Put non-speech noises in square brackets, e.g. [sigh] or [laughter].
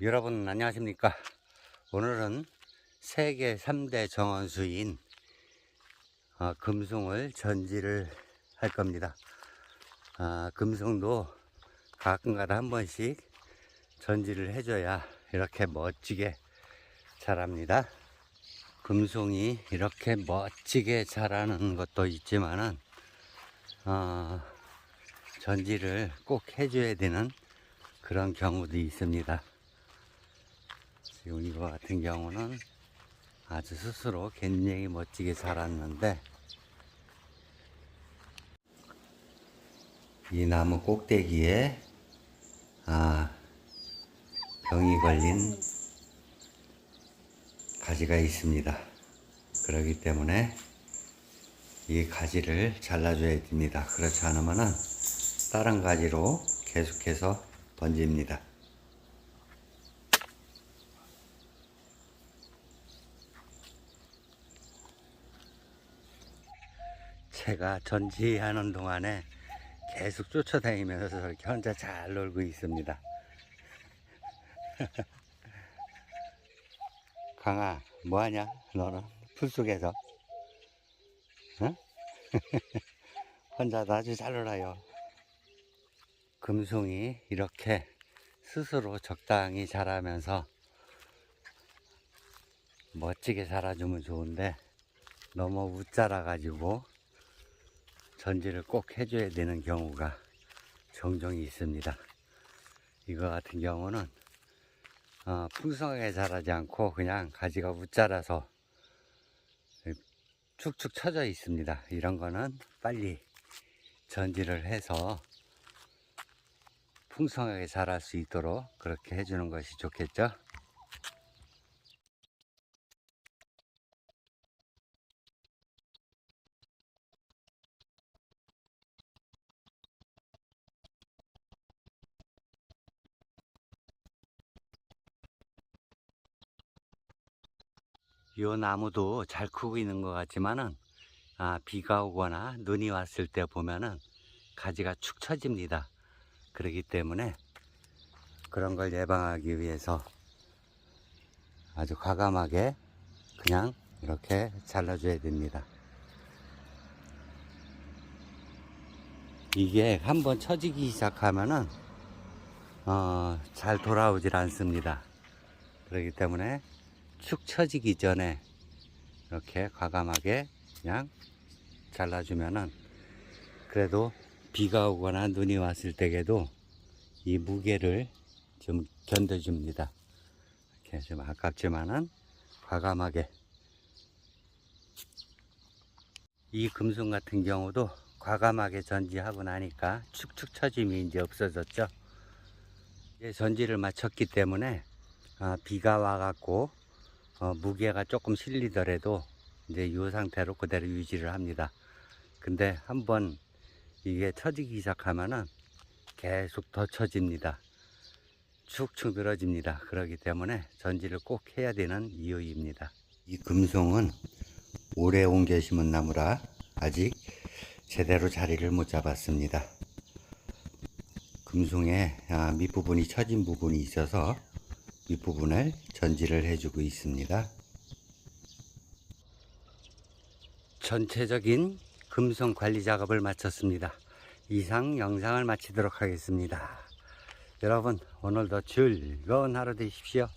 여러분 안녕하십니까? 오늘은 세계 3대 정원수인 어, 금송을 전지를 할 겁니다. 아, 금송도 가끔가다 한 번씩 전지를 해줘야 이렇게 멋지게 자랍니다. 금송이 이렇게 멋지게 자라는 것도 있지만은 어, 전지를 꼭 해줘야 되는 그런 경우도 있습니다. 지금 이거 같은 경우는 아주 스스로 굉장히 멋지게 자랐는데 이 나무 꼭대기에 아, 병이 걸린 가지가 있습니다. 그렇기 때문에 이 가지를 잘라줘야 됩니다. 그렇지 않으면은 다른 가지로 계속해서 번집니다. 제가 전지하는 동안에 계속 쫓아다니면서 저렇게 혼자 잘 놀고 있습니다. [laughs] 강아, 뭐하냐? 너는 풀 속에서? 응? [laughs] 혼자도 아주 잘 놀아요. 금송이 이렇게 스스로 적당히 자라면서 멋지게 자라주면 좋은데 너무 웃자라 가지고 전지를 꼭 해줘야 되는 경우가 종종 있습니다. 이거 같은 경우는 어, 풍성하게 자라지 않고 그냥 가지가 웃자라서 축축 처져 있습니다. 이런 거는 빨리 전지를 해서 풍성하게 자랄 수 있도록 그렇게 해주는 것이 좋겠죠. 이 나무도 잘 크고 있는 것 같지만은 아, 비가 오거나 눈이 왔을 때 보면은 가지가 축 처집니다. 그렇기 때문에 그런 걸 예방하기 위해서 아주 과감하게 그냥 이렇게 잘라줘야 됩니다. 이게 한번 처지기 시작하면은 어, 잘 돌아오질 않습니다. 그렇기 때문에 축 처지기 전에 이렇게 과감하게 그냥 잘라주면은 그래도 비가 오거나 눈이 왔을 때에도 이 무게를 좀 견뎌줍니다. 이렇게 좀 아깝지만은 과감하게 이 금속 같은 경우도 과감하게 전지하고 나니까 축축 처짐이 이제 없어졌죠. 이제 전지를 마쳤기 때문에 아, 비가 와갖고 어, 무게가 조금 실리더라도 이제 이 상태로 그대로 유지를 합니다. 근데 한번 이게 처지기 시작하면은 계속 더 처집니다. 축축 늘어집니다. 그렇기 때문에 전지를 꼭 해야 되는 이유입니다. 이 금송은 오래 옮겨 심은 나무라 아직 제대로 자리를 못 잡았습니다. 금송에 아, 밑부분이 처진 부분이 있어서 윗부분을 전지를 해주고 있습니다. 전체적인 금속 관리 작업을 마쳤습니다. 이상 영상을 마치도록 하겠습니다. 여러분 오늘도 즐거운 하루 되십시오.